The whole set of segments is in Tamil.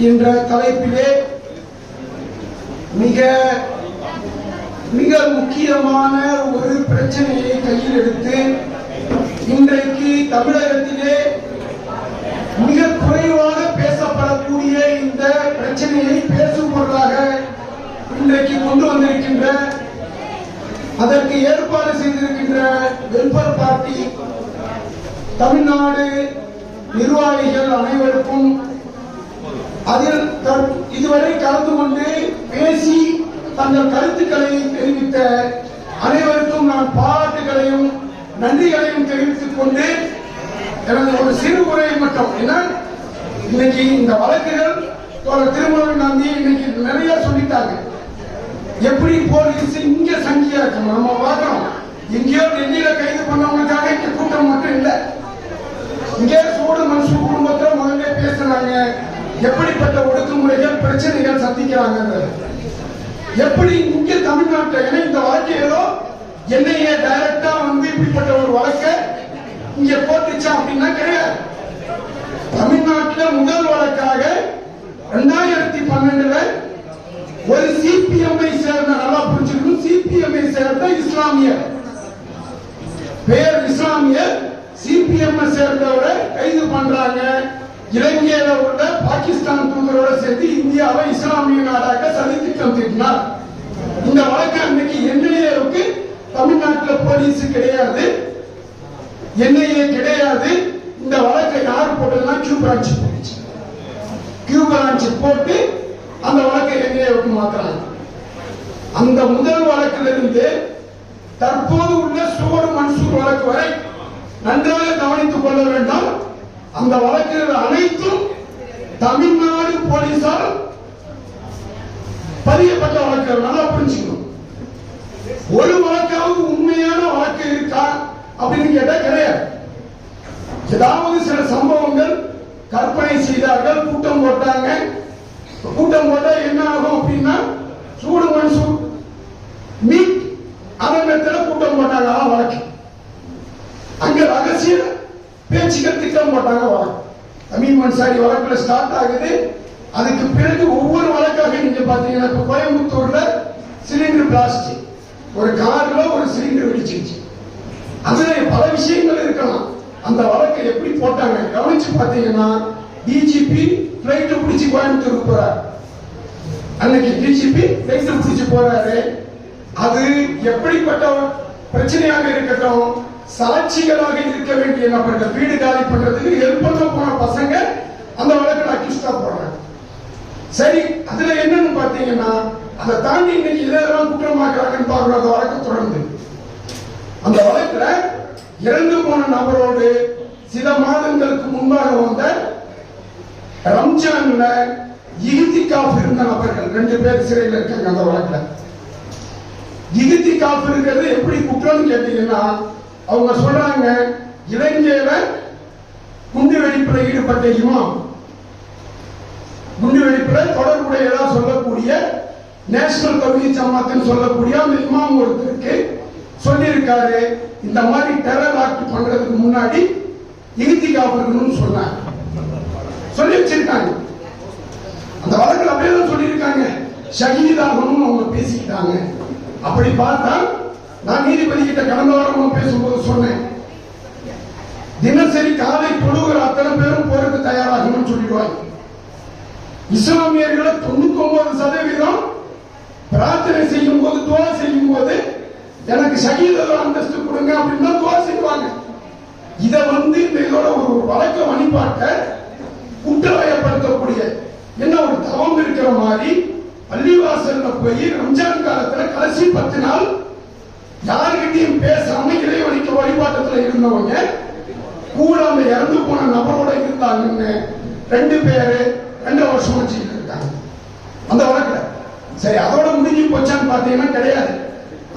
என்ற தலைப்பிலே மிக மிக முக்கியமான ஒரு பிரச்சனையை கையில் எடுத்து இன்றைக்கு தமிழகத்திலே மிக குறைவாக பேசப்படக்கூடிய இந்த பிரச்சனையை பேசும் பொருளாக இன்றைக்கு கொண்டு வந்திருக்கின்ற அதற்கு ஏற்பாடு செய்திருக்கின்ற வெல்பர் பார்ட்டி தமிழ்நாடு நிர்வாகிகள் அனைவருக்கும் அதில் இதுவரை கலந்து கொண்டு பேசி தங்கள் கருத்துக்களை தெரிவித்த அனைவருக்கும் நான் பாராட்டுகளையும் நன்றிகளையும் தெரிவித்துக் கொண்டு எனது ஒரு சிறு உரை மட்டும். என்ன? இன்னைக்கு இந்த வழக்குகள் தோழர் திருமண காந்தி இன்னைக்கு நிறைய சொல்லிட்டாங்க எப்படி போலீஸ் இங்க சங்கியா இருக்கணும்? நம்ம பார்க்கணும். எங்கேயோ டெல்லியில கைது பண்ணவங்களுக்காக இங்க கூட்டம் மட்டும் இல்லை. இங்கே சூடு மனுஷ குடும்பத்தில் முதல்ல பேசுறாங்க. எப்படிப்பட்ட ஒடுக்குமுறைகள் பிரச்சனைகள் சந்திக்கிறாங்க எப்படி இங்க தமிழ்நாட்டில் ஏன்னா இந்த வழக்கு ஏதோ என்னையே டைரக்டா வந்து இப்படிப்பட்ட ஒரு வழக்க இங்க போட்டுச்சா அப்படின்னா கிடையாது. தமிழ்நாட்டில் முதல் வழக்காக ரெண்டாயிரத்தி பன்னெண்டுல ஒரு சிபிஎம்ஐ சேர்ந்த நல்லா புரிஞ்சுக்கணும் சிபிஎம்ஐ சேர்ந்த இஸ்லாமியர். பேர் இஸ்லாமியர் சிபிஎம் சேர்ந்தவரை கைது பண்றாங்க. இலங்கையில உள்ள பாகிஸ்தான் தூதரோட சேர்த்து இந்தியாவை இஸ்லாமிய நாடாக சதித்திட்டம் தீட்டினார். இந்த வழக்கு அன்னைக்கு என்ஐஏவுக்கு தமிழ்நாட்டில் போலீஸ் கிடையாது. என்ஐஏ கிடையாது. இந்த வழக்கை யார் போட்டதுன்னா கியூ பிரான்ச் போயிடுச்சு கியூ பிரான்ச் போட்டு அந்த வழக்கை என்ஐஏவுக்கு மாத்துறாங்க. அந்த முதல் வழக்கிலிருந்து தற்போது உள்ள சோடு மன்சூர் வழக்கு வரை நன்றாக கவனித்துக் கொள்ள வேண்டும். அந்த வழக்குகள் அனைத்தும் தமிழ்நாடு போலீசார் பதியப்பட்ட வழக்கு. நல்லா புரிஞ்சுக்கணும். ஒரு வழக்காவது உண்மையான வழக்கு இருக்கா அப்படின்னு கேட்டா கிடையாது. ஏதாவது சில சம்பவங்கள் கற்பனை செய்தார்கள் கூட்டம் போட்டாங்க. கூட்டம் போட்டா என்ன ஆகும் அப்படின்னா சூடு மன்சூர் மீட் அரங்கத்தில் கூட்டம் போட்டாங்க வழக்கு. அங்க ரகசியம் பேச்சுக்கள் திட்டம் போட்டாங்க அமீன் மன்சாரி வழக்குல ஸ்டார்ட் ஆகுது. அதுக்கு பிறகு ஒவ்வொரு வழக்காக நீங்க பாத்தீங்கன்னா இப்ப கோயம்புத்தூர்ல சிலிண்டர் பிளாஸ்ட் ஒரு கார்ல ஒரு சிலிண்டர் வெடிச்சிருச்சு. அதுல பல விஷயங்கள் இருக்கலாம். அந்த வழக்கை எப்படி போட்டாங்க? கவனிச்சு பாத்தீங்கன்னா டிஜிபி பிளைட் பிடிச்சி கோயம்புத்தூருக்கு போறாரு. அன்னைக்கு டிஜிபி பிளைட் பிடிச்சி போறாரு. அது எப்படிப்பட்ட பிரச்சனையாக இருக்கட்டும் சாட்சிகளாக இருக்க வேண்டிய நபர்கள் வீடு காலி பண்றதுக்கு ஹெல்ப் பண்ண போன பசங்க அந்த வழக்கில் அக்யூஸ்டா போடுறாங்க சரி அதுல என்னன்னு பாத்தீங்கன்னா அதை தாண்டி இன்னைக்கு இதெல்லாம் குற்றமாக்குறாங்கன்னு பார்க்கிறோம் அந்த வழக்கு தொடர்ந்து. அந்த வழக்குல இறந்து போன நபரோடு சில மாதங்களுக்கு முன்பாக வந்த ரம்ஜான்ல இகுத்திகாஃப் இருந்த நபர்கள் ரெண்டு பேர் சிறையில் இருக்காங்க அந்த வழக்குல. இகுத்திகாஃப் இருக்கிறது எப்படி குற்றம்னு கேட்டீங்கன்னா அவங்க சொல்றாங்க இலங்கையில குண்டு வெடிப்புல ஈடுபட்ட இமாம். குண்டு வெடிப்புல தொடர்புடையதா சொல்லக்கூடிய நேஷனல் தௌஹி ஜமாத்துன்னு சொல்லக்கூடிய அந்த இமாம் ஒருத்தருக்கு சொல்லியிருக்காரு. இந்த மாதிரி டெரர் ஆக்ட் பண்றதுக்கு முன்னாடி இகுத்திகாஃப் இருக்கணும்னு சொன்னாங்க. சொல்லி வச்சிருக்காங்க. அந்த வழக்கில் அப்படியே தான் சொல்லியிருக்காங்க. ஷஹீதாகணும்னு அவங்க பேசிக்கிட்டாங்க. அப்படி பார்த்தா நான் நீதிபதி கிட்ட கடந்த வாரம் பேசும்போது சொன்னேன். தினசரி காலை தொழுகிற அத்தனை பேரும் போருக்கு தயாராகணும்னு சொல்லிடுவாங்க. இஸ்லாமியர்களை தொண்ணூத்தி ஒன்பது சதவீதம் பிரார்த்தனை செய்யும் போது துவா செய்யும் போது எனக்கு ஷகீதர் அந்தஸ்து கொடுங்க அப்படின்னு தான் துவா செய்வாங்க. இதை வந்து இந்த இதோட ஒரு வழக்க வழிபாட்ட குற்றவயப்படுத்தக்கூடிய என்ன ஒரு தவம் இருக்கிற மாதிரி பள்ளிவாசல்ல போய் ரம்ஜான் காலத்துல கடைசி பத்து நாள் யாருக்கிட்டையும் பேசாம இறைவனுக்கு வழிபாட்டத்துல இருந்தவங்க கூட அந்த இறந்து போன நபரோட இருந்தாங்கன்னு ரெண்டு பேரு ரெண்டு வருஷம் வச்சுக்கிட்டு இருக்காங்க. அந்த வழக்குல. சரி அதோட முடிஞ்சு போச்சான்னு பாத்தீங்கன்னா கிடையாது.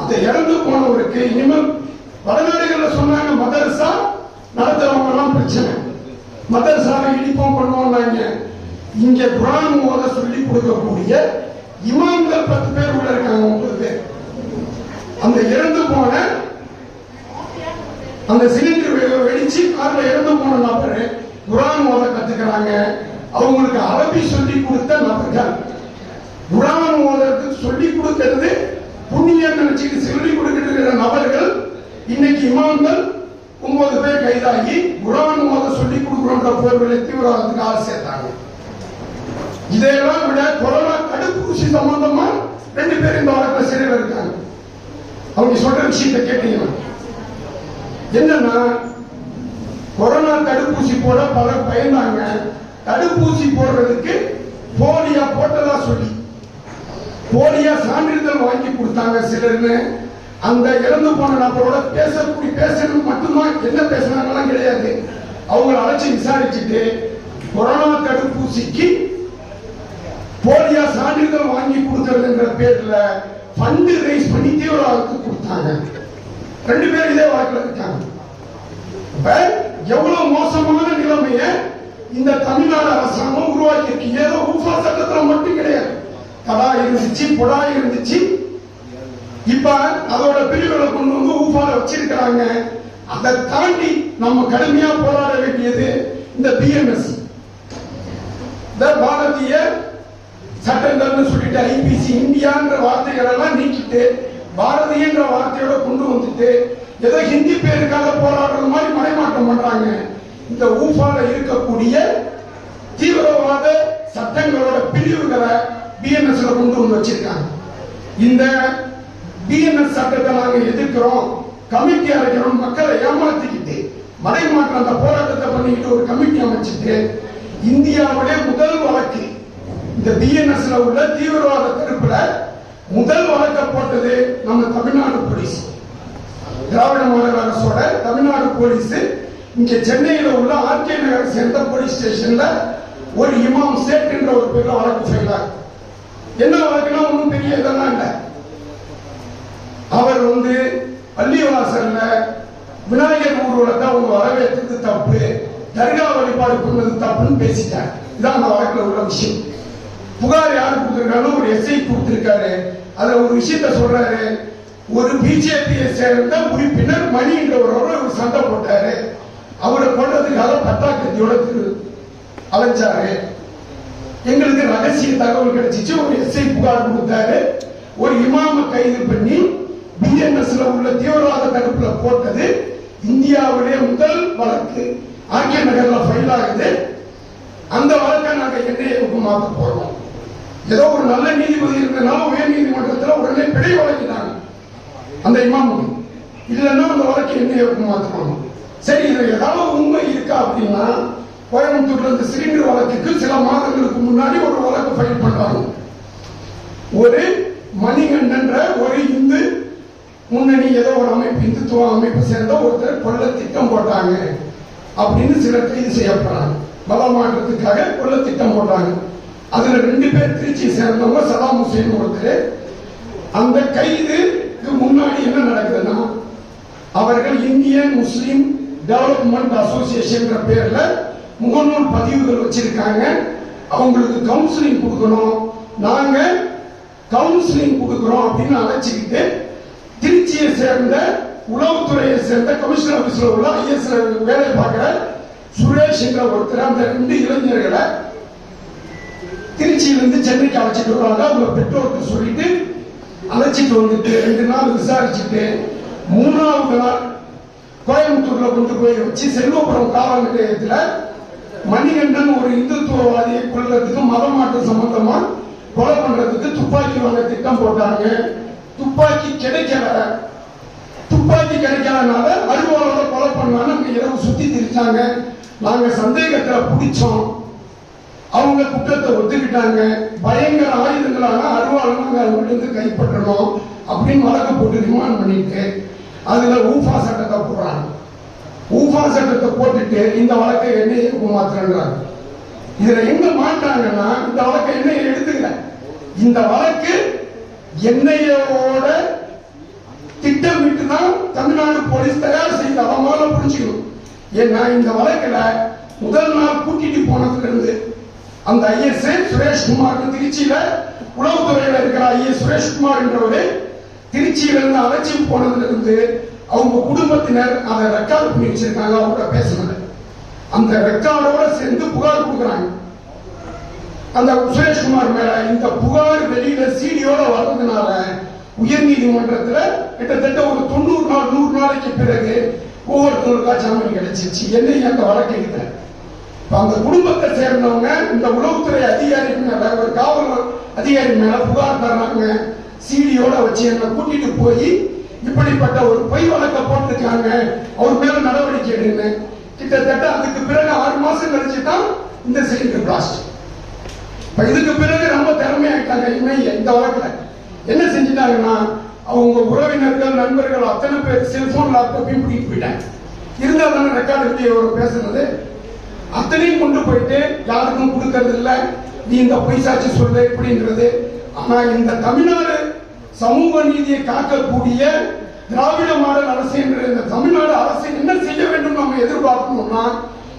அந்த இறந்து போனவருக்கு இனிமேல் வடநாடுகள்ல சொன்னாங்க மதரசா நடத்துறவங்க எல்லாம் பிரச்சனை. மதரசாவை இடிப்போம் பண்ணுவோம்னாங்க இங்க குரான் மோத சொல்லி கொடுக்கக்கூடிய இமாம்கள் பத்து பேர் உள்ள இருக்காங்க ஒன்பது பேர். அந்த இறந்து போன அந்த சிலிண்டர் வெடிச்சு கார்ல இறந்து போன நபர் குரான் மோத கத்துக்கிறாங்க. அவங்களுக்கு அரபி சொல்லி கொடுத்த நபர்கள். குரான் ஓதுறதுக்கு சொல்லி கொடுக்கிறது புண்ணியம் நினைச்சிட்டு சொல்லி கொடுக்கிற நபர்கள். இன்னைக்கு இமாம்கள் ஒன்பது பேர் கைதாகி குரான் ஓத சொல்லி கொடுக்கணுன்ற போர்களை தீவிரவாதத்துக்கு ஆள் சேர்த்தாங்க. இதையெல்லாம் விட கொரோனா தடுப்பூசி சம்பந்தமா ரெண்டு பேர் இந்த வாரத்தில் சிறையில் இருக்காங்க. அவங்க சொல்ற விஷயத்தை கேட்டீங்கன்னா என்னன்னா கொரோனா தடுப்பூசி போட பலர் பயந்தாங்க. தடுப்பூசி போடுறதுக்கு போலியா போட்டதா சொல்லி. போலியா சான்றிதழ் வாங்கி கொடுத்தாங்க சிலர்னு அந்த இறந்து போன நபரோட பேசக்கூடிய பேசணும் மட்டும்தான் என்ன பேசுனாங்கலாம் கிடையாது. அவங்கள அழைச்சி விசாரிச்சுட்டு கொரோனா தடுப்பூசிக்கு போலியா சான்றிதழ் வாங்கி கொடுக்கறதுங்கிற பேர்ல ஃபண்டு ரைஸ் பண்ணி தீவிரவாதத்துக்கு கொடுத்தாங்க. ரெண்டு பேர் இதே வழக்கில் இருக்காங்க. இப்ப எவ்வளவு மோசமான நிலைமைய இந்த தமிழ்நாடு அரசாங்கம் உருவாக்கி இருக்கு ஏதோ ஊஃபா சட்டத்துல மட்டும் கிடையாது. தடா இருந்துச்சு புடா இருந்துச்சு. இப்ப அதோட பிரிவுகளை கொண்டு வந்து ஊஃபால வச்சிருக்கிறாங்க. அதை தாண்டி நம்ம கடுமையா போராட வேண்டியது இந்த பிஎம்எஸ் இந்த பாரதிய சட்டங்கள்னு சொல்லிட்டு ஐபிசி இந்தியான்ற வார்த்தைகள் எல்லாம் நீக்கிட்டு பாரதியன்ற வார்த்தையோட கொண்டு வந்துட்டு ஏதோ ஹிந்தி பேருக்காக போராடுறது மாதிரி மறைமாற்றம் பண்றாங்க. இந்த ஊஃபால இருக்கக்கூடிய தீவிரவாத சட்டங்களோட பிரிவுகளை பிஎன்எஸ்ல கொண்டு வந்து வச்சிருக்காங்க. இந்த பிஎன்எஸ் சட்டத்தை நாங்க எதிர்க்கிறோம். கமிட்டி அழைக்கிறோம் மக்களை ஏமாத்திக்கிட்டு மறைமாற்றம் அந்த போராட்டத்தை பண்ணிக்கிட்டு ஒரு கமிட்டி அமைச்சிட்டு இந்தியாவுடைய முதல் வழக்கு இந்த பிஎன்எஸ்ல உள்ள தீவிரவாத தடுப்புல முதல் வழக்க போட்டது நம்ம தமிழ்நாடு போலீஸ். திராவிட மாடல் அரசோட தமிழ்நாடு போலீஸ் இங்க சென்னையில உள்ள ஆர்கே நகர் சேர்ந்த போலீஸ் ஸ்டேஷன்ல ஒரு இமாம் சேட் என்ற ஒரு பேர்ல வழக்கு செய்தார். என்ன வழக்குனா ஒன்றும் பெரிய இதெல்லாம் இல்லை. அவர் வந்து பள்ளிவாசல்ல விநாயகர் ஊர்வலத்தை அவங்க வரவேற்றது தப்பு தர்கா வழிபாடு பண்ணது தப்புன்னு பேசிட்டார். இதான் அந்த வழக்கில் உள்ள விஷயம். புகார் யார் கொடுத்திருக்காலும் ஒரு எஸ்ஐ கொடுத்திருக்காரு. அதுல ஒரு விஷயத்த சொல்றாரு. ஒரு பிஜேபியை சேர்ந்த உறுப்பினர் மணி என்றவரோட ஒரு சண்டை போட்டாரு. அவரை கொண்டதுக்காக பட்டாக்கத்தியோட திரு அலைஞ்சாரு. எங்களுக்கு ரகசிய தகவல் கிடைச்சிச்சு. ஒரு எஸ்ஐ புகார் கொடுத்தாரு. ஒரு இமாம கைது பண்ணி பிஎன்எஸ்ல உள்ள தீவிரவாத தடுப்புல போட்டது இந்தியாவிலே முதல் வழக்கு. ஆக்கிய நகர்ல ஃபைல் ஆகுது. அந்த வழக்கை நாங்கள் என்ஐஏவுக்கு மாற்ற போறோம். ஏதோ ஒரு நல்ல நீதிபதி இருந்தனால உயர் நீதிமன்றத்தில் உடனே பிழை வழங்கினாங்க அந்த இமாமுக்கு இல்லைன்னா அந்த வழக்கு என்ஐஏவுக்கு மாத்துவாங்க சரி இதுல ஏதாவது உண்மை இருக்கா அப்படின்னா கோயம்புத்தூர்ல இந்த சிலிண்டர் வழக்குக்கு சில மாதங்களுக்கு முன்னாடி ஒரு வழக்கு ஃபைல் பண்றாங்க. ஒரு மணிகண்டன்ற ஒரு இந்து முன்னணி ஏதோ ஒரு அமைப்பு இந்துத்துவ அமைப்பு சேர்ந்த ஒருத்தர் கொள்ள திட்டம் போட்டாங்க அப்படின்னு சிலர் கைது செய்யப்படுறாங்க. பலமாற்றத்துக்காக கொள்ள திட்டம் போட்டாங்க. அதுல ரெண்டு பேர் திருச்சி சேர்ந்தவங்க சதாம் ஹுசேன் ஒருத்தர். அந்த கைதுக்கு முன்னாடி என்ன நடக்குதுன்னா அவர்கள் இந்தியன் முஸ்லிம் டெவலப்மெண்ட் அசோசியேஷன் பேர்ல முகநூல் பதிவுகள் வச்சிருக்காங்க. அவங்களுக்கு கவுன்சிலிங் கொடுக்கணும். நாங்க கவுன்சிலிங் கொடுக்கிறோம் அப்படின்னு அழைச்சிக்கிட்டு திருச்சியை சேர்ந்த உளவுத்துறையை சேர்ந்த கமிஷனர் ஆபீஸ்ல உள்ள ஐஎஸ் வேலை பார்க்கிற சுரேஷ் என்ற ஒருத்தர் அந்த ரெண்டு இளைஞர்களை திருச்சியிலிருந்து சென்னைக்கு அழைச்சிட்டு வருவாங்க. அவங்க பெற்றோருக்கு சொல்லிட்டு அழைச்சிட்டு வந்துட்டு ரெண்டு நாள் விசாரிச்சுட்டு மூணாவது நாள் கோயம்புத்தூர்ல கொண்டு போய் வச்சு செல்வபுரம் காவல் நிலையத்துல மணிகண்டன் ஒரு இந்துத்துவவாதியை கொள்றதுக்கு மதமாற்றம் சம்பந்தமா கொலை பண்றதுக்கு துப்பாக்கி வாங்க திட்டம் போட்டாங்க. துப்பாக்கி கிடைக்கல. துப்பாக்கி கிடைக்காதனால அருவாளோட கொலை பண்ணான்னு இரவு சுத்தி திரிச்சாங்க. நாங்க சந்தேகத்துல பிடிச்சோம். அவங்க குற்றத்தை ஒத்துக்கிட்டாங்க. பயங்கர ஆயுதங்களான அருவாளை நாங்க அவங்கள்ட்ட கைப்பற்றணும் அப்படின்னு வழக்கு போட்டு ரிமாண்ட் பண்ணிட்டு அதுல ஊஃபா சட்டத்தை போடுறாங்க. ஊஃபா சட்டத்தை போட்டுட்டு இந்த வழக்கை என்ஐஏ மாத்திரன்றாங்க இதுல எங்க மாட்டாங்கன்னா இந்த வழக்கை என்ஐஏ எடுத்துக்கல. இந்த வழக்கு என்ஐஏவோட திட்டமிட்டு தான் தமிழ்நாடு போலீஸ் தயார் செய்து அதை புரிஞ்சுக்கணும். ஏன்னா இந்த வழக்கில் முதல் நாள் கூட்டிட்டு போனதுல இருந்து அந்த ஐஎஸ் சுரேஷ்குமார் திருச்சியில உளவுத்துறையில இருக்கிற ஐஎஸ் சுரேஷ்குமார் என்றவரு திருச்சியில இருந்து அழைச்சி போனதுல இருந்து அவங்க குடும்பத்தினர் அதை ரெக்கார்ட் பண்ணி வச்சிருக்காங்க. அவரோட பேசுனது. அந்த ரெக்கார்டோட சேர்ந்து புகார் கொடுக்குறாங்க. அந்த சுரேஷ்குமார் மேல இந்த புகார் வெளியில சீடியோட வர்றதுனால உயர் நீதிமன்றத்துல கிட்டத்தட்ட ஒரு தொண்ணூறு நாள் நூறு நாளைக்கு பிறகு ஒவ்வொருத்தருக்கா ஜாமீன் கிடைச்சிச்சு என்னையும் அந்த வழக்கு இல்லை அந்த குடும்பத்தை சேர்ந்தவங்க இந்த உளவுத்துறை அதிகாரி மேல ஒரு காவல் அதிகாரி மேல புகார் தர்றாங்க. சீடியோட வச்சு என்ன கூட்டிட்டு போய் இப்படிப்பட்ட ஒரு பொய் வழக்க போட்டிருக்காங்க. அவர் மேல நடவடிக்கை எடுங்க. கிட்டத்தட்ட அதுக்கு பிறகு ஆறு மாசம் கழிச்சு தான் இந்த சிலிண்டர் பிளாஸ்ட் இப்ப இதுக்கு பிறகு ரொம்ப திறமையாயிட்டாங்க. இனிமே இந்த வழக்குல என்ன செஞ்சுட்டாங்கன்னா அவங்க உறவினர்கள் நண்பர்கள் அத்தனை பேர் செல்போன் லேப்டாப்பையும் பிடிக்கிட்டு போயிட்டாங்க. இருந்தால் தானே ரெக்கார்டு வெளியே பேசுனது அத்தனையும் கொண்டு போயிட்டு யாருக்கும் கொடுக்கறது இல்ல நீ இந்த பொய் சொல்ற சொல்லு ஆனா இந்த தமிழ்நாடு சமூக நீதியை காக்கக்கூடிய திராவிட மாடல் அரசு என்ற இந்த தமிழ்நாடு அரசு என்ன செய்ய வேண்டும் நம்ம எதிர்பார்க்கணும்னா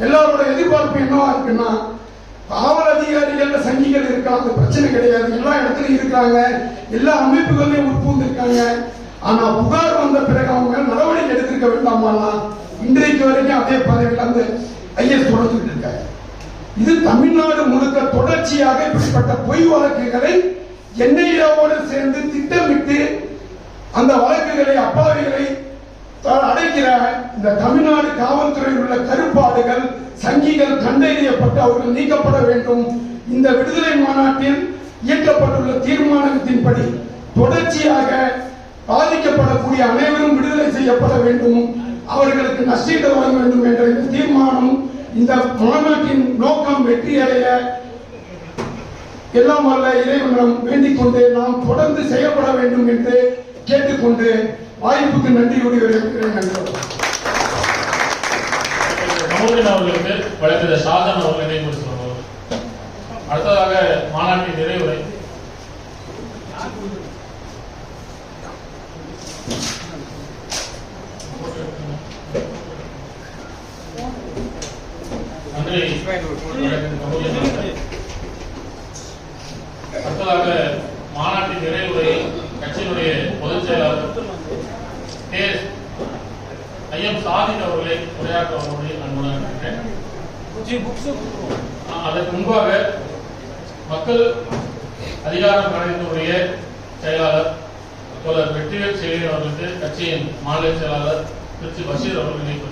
எல்லாரோட எதிர்பார்ப்பு என்னவா இருக்குன்னா காவல் அதிகாரிகள் சங்கிகள் இருக்கலாம் அது பிரச்சனை கிடையாது. எல்லா இடத்துலயும் இருக்காங்க எல்லா அமைப்புகளையும் உட்புந்திருக்காங்க ஆனா புகார் வந்த பிறகு அவங்க நடவடிக்கை எடுத்திருக்க வேண்டாமா இன்றைக்கு வரைக்கும் அதே பதவியில் அந்த ஐஎஸ் தொடர்ந்துட்டு இருக்காங்க இது தமிழ்நாடு முழுக்க தொடர்ச்சியாக இப்படிப்பட்ட பொய் வழக்குகளை என்ஐஏவோடு சேர்ந்து திட்டமிட்டு அந்த வழக்குகளை அப்பாவிகளை த- அடைக்கிற இந்த தமிழ்நாடு காவல்துறையில் உள்ள கருப்பாடுகள் சங்கிகள் கண்டறியப்பட்டு அவர்கள் நீக்கப்பட வேண்டும். இந்த விடுதலை மாநாட்டில் இயக்கப்பட்டுள்ள தீர்மானத்தின்படி தொடர்ச்சியாக பாதிக்கப்படக்கூடிய அனைவரும் விடுதலை செய்யப்பட வேண்டும். அவர்களுக்கு நஷ்டீடு வழங்க வேண்டும் என்ற இந்த தீர்மானம் இந்த மாநாட்டின் நோக்கம் வெற்றி அடைய எல்லாம் வல்ல இறைவனிடம் வேண்டிக் கொண்டு நாம் தொடர்ந்து செயல்பட வேண்டும் என்று கேட்டுக்கொண்டு வாய்ப்புக்கு நன்றி கூடி வருகிறேன் அவர்களுக்கு வழக்கறிஞர் சாதன அவர்களை நினைவு சொல்லுவார் அடுத்ததாக மாநாட்டின் நிறைவுரை நன்றி வழக்கறிஞர் நமுதீன் அவர்கள். அடுத்ததாக மாநாட்டின் நிறைவுரை கட்சியினுடைய பொதுச் செயலாளர் கே ஐயம் சாதிக் அவர்களை உரையாற்ற வருவதை அன்புடன் அதற்கு முன்பாக மக்கள் அதிகாரம் கழகத்தினுடைய செயலாளர் தோழர் வெற்றிவேல் செயலி அவர்களுக்கு கட்சியின் மாநில செயலாளர் திருச்சி பஷீர் அவர்கள் நினைவு